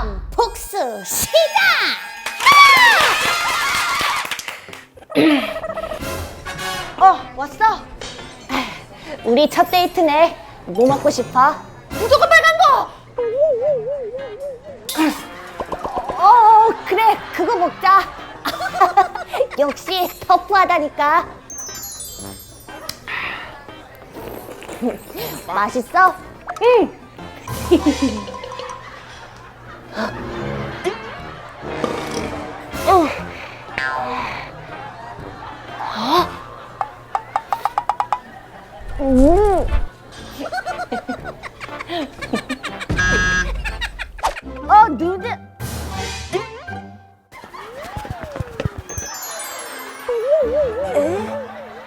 그럼 복수 시작! 어, 왔어? 우리 첫 데이트네. 뭐 먹고 싶어? 무조건 빨간 거! 어, 그래. 그거 먹자. 역시 터프하다니까. 맛있어? 응. 어. 음. 어, 누드.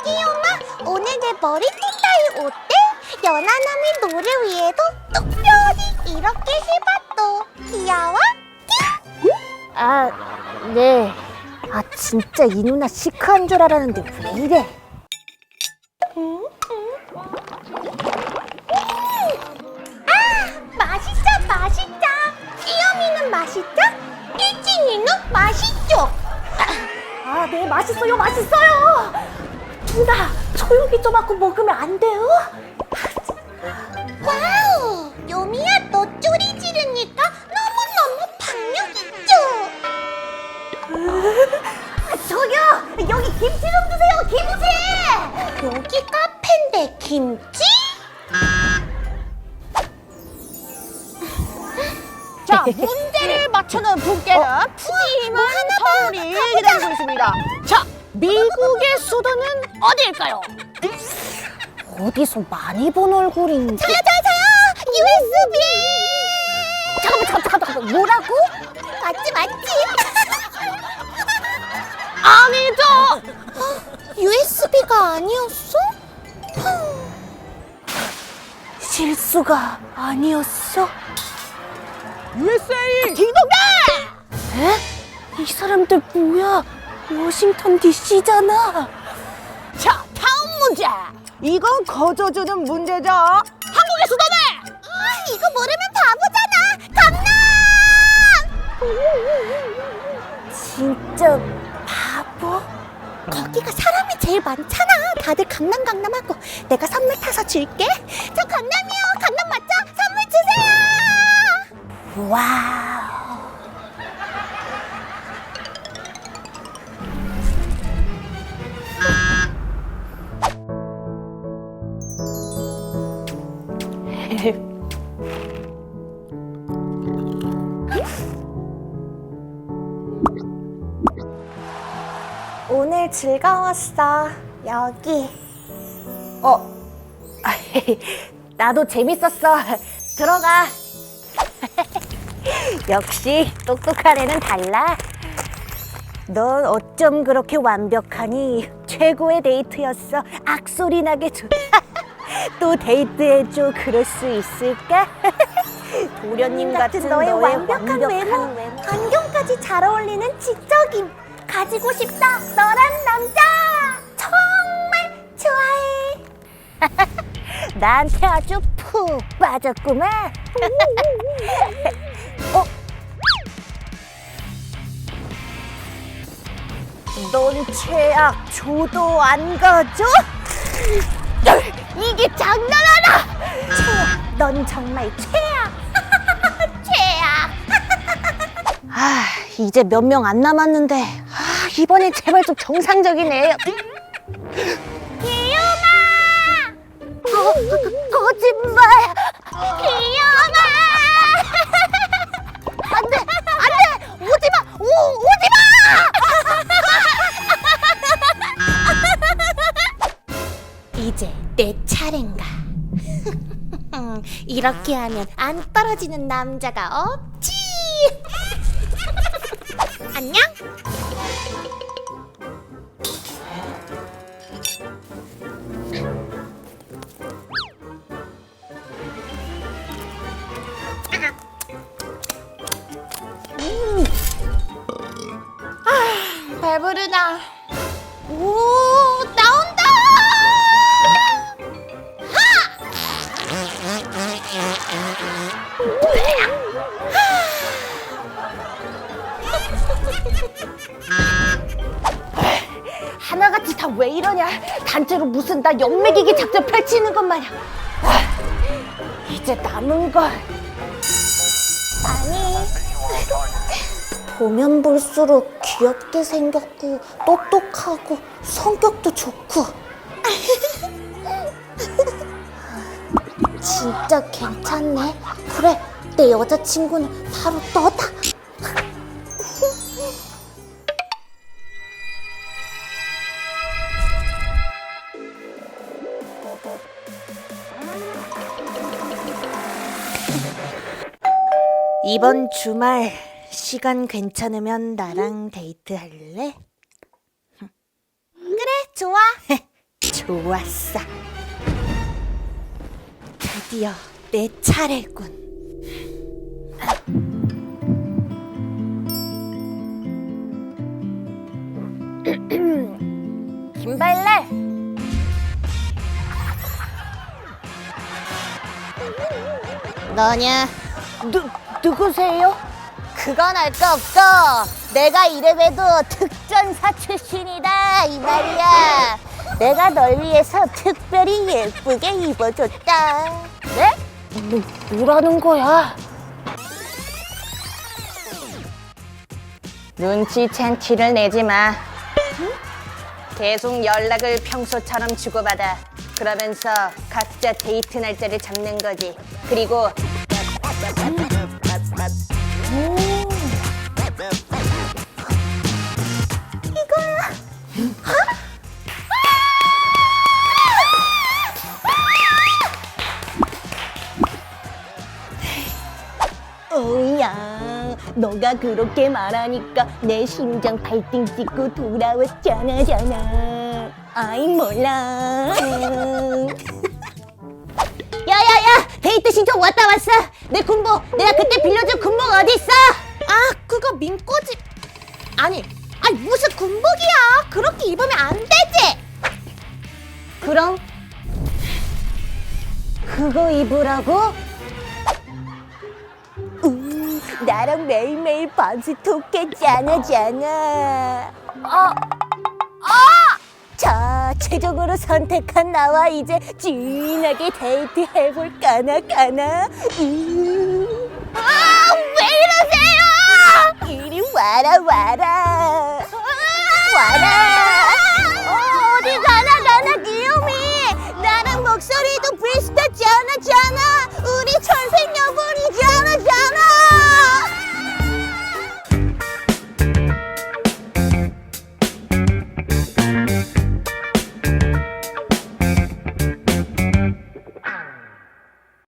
끼 엄마, 오늘 내 머리 스타일 어때? 연하남이 너를 위해도 특별히 이렇게 해봤어. 귀여워? 아, 네. 아, 진짜 이 누나 시크한 줄 알았는데 왜 이래? 맛있어, 맛있어. 끼엄이는 맛있어? 일진이는 맛있죠? 아, 네, 맛있어요, 맛있어요. 누나, 조용히 좀 하고 먹으면 안 돼요? 와우, 요미야, 너 쪼리 지르니까 너무너무 박력 있죠? 저기요, 여기 김치 좀 주세요, 김치! 여기 카페인데 김치? 자, 문제를 맞추는 분께는 푸짐한 선물이 기다리고 있습니다. 자, 미국의 수도는 어디일까요? 어디서 많이 본 얼굴인데? 저요, 저요, 저요! USB! 잠깐만, 잠깐만, 잠깐만. 뭐라고? 맞지, 맞지? 아니죠! USB가 아니었어? 실수가 아니었어? USA! 딩동댕! 에? 이 사람들 뭐야? 워싱턴 DC잖아. 자, 다음 문제. 이건 거저 주는 문제죠. 한국의 수도는 아, 이거 모르면! 진짜 바보? 거기가 사람이 제일 많잖아. 다들 강남 강남하고 내가 선물 타서 줄게. 저 강남이요. 강남 맞죠? 선물 주세요. 와 오늘 즐거웠어. 여기. 어, 나도 재밌었어. 들어가. 역시 똑똑한 애는 달라. 넌 어쩜 그렇게 완벽하니? 최고의 데이트였어. 악소리 나게 좋다. 또 데이트해줘. 그럴 수 있을까? 도련님 같은, 너의 너의, 완벽한, 외모, 안경까지 잘 어울리는 지적임. 가지고 싶다. 너란 남자. 정말 좋아해. 나한테 아주 푹 빠졌구만. 어? 넌 최악 조도 안 가져? 이게 장난하나? 최악. 넌 정말 최악. 최악. 아, 이제 몇 명 안 남았는데 아, 이번엔 제발 좀 정상적이네. 기욤아. 거, 거짓말. 기욤아. 안 돼, 안 돼, 오지 마, 오, 오지 이제 내 차례인가. 이렇게 하면 안 떨어지는 남자가 없지. 안녕. 흐르나. 오 나온다! 하나같이 다 왜 이러냐? 단체로 무슨 나 연맥이기 작전 펼치는 것 마냥. 이제 남은 걸. 아니. 보면 볼수록 귀엽게 생겼고 똑똑하고 성격도 좋고. 진짜 괜찮네? 그래 내 여자친구는 바로 너다. 이번 주말 시간 괜찮으면 나랑 데이트 할래? 그래, 좋아. 좋았어. 드디어 내 차례군. 김발래. 너냐? 누 누구세요? 그건 알 거 없고 내가 이래봬도 특전사 출신이다 이 말이야. 내가 널 위해서 특별히 예쁘게 입어줬다. 네? 뭐 뭐라는 거야? 눈치챈 티를 내지 마. 계속 연락을 평소처럼 주고받아. 그러면서 각자 데이트 날짜를 잡는 거지. 그리고 오야, 너가 그렇게 말하니까 내 심장 발등 찍고 돌아왔잖아, 잖아. 아이 몰라. 야야야, 데이트 신청 왔다 왔어. 내 군복, 내가 그때 빌려준 군복 어디 있어? 아, 그거 민꼬지. 아니, 아니 무슨 군복이야? 그렇게 입으면 안 되지. 그럼 그거 입으라고? 음, 나랑 매일매일 밤새 톡했잖아, 잖아. 아, 자, 최종으로 선택한 나와 이제 진하게 데이트 해볼까나 까나? 아, 왜 이러세요? 이리 와라 와라. 와라. 아, 어디 가나 가나 귀요미. 나랑 목소리도 비슷하지 않아